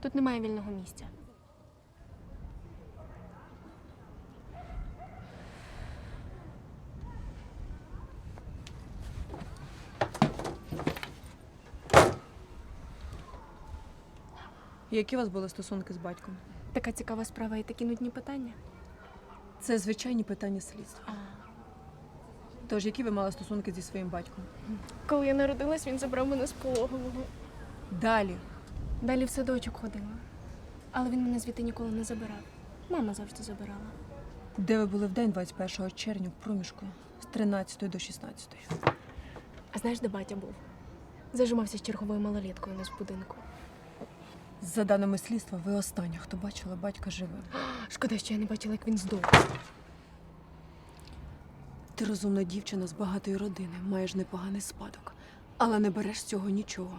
Тут немає вільного місця. Які у вас були стосунки з батьком? Така цікава справа і такі нудні питання. Це звичайні питання слідства. А. Тож, які ви мали стосунки зі своїм батьком? Коли я народилась, він забрав мене з пологового. Далі. Далі в садочок ходила. Але він мене звідти ніколи не забирав. Мама завжди забирала. Де ви були в день 21 червня в проміжку з 13 до 16? А знаєш, де батя був? Зажимався з черговою малоліткою у нас в будинку. За даними слідства, ви остання, хто бачила батька живим. Шкода, що я не бачила, як він здох. Ти розумна дівчина з багатої родини, маєш непоганий спадок, але не береш з цього нічого.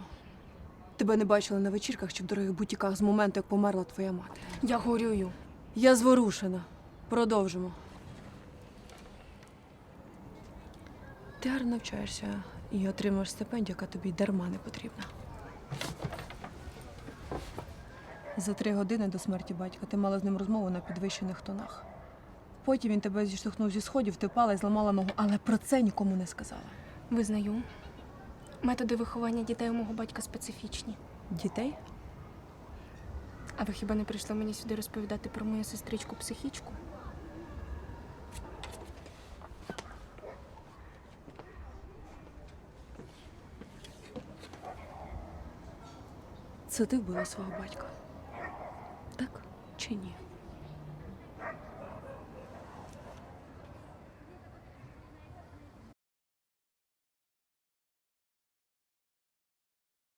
Тебе не бачили на вечірках чи в дорогих бутіках з моменту, як померла твоя мати. Я горюю. Я зворушена. Продовжимо. Ти гарно навчаєшся і отримаєш стипендію, яка тобі дарма не потрібна. За три години до смерті батька ти мала з ним розмову на підвищених тонах. Потім він тебе зіштовхнув зі сходів, ти впала і зламала ногу, але про це нікому не сказала. Визнаю. Методи виховання дітей у мого батька специфічні. Дітей? А ви хіба не прийшли мені сюди розповідати про мою сестричку психічку? Це ти вбила свого батька. Так чи ні?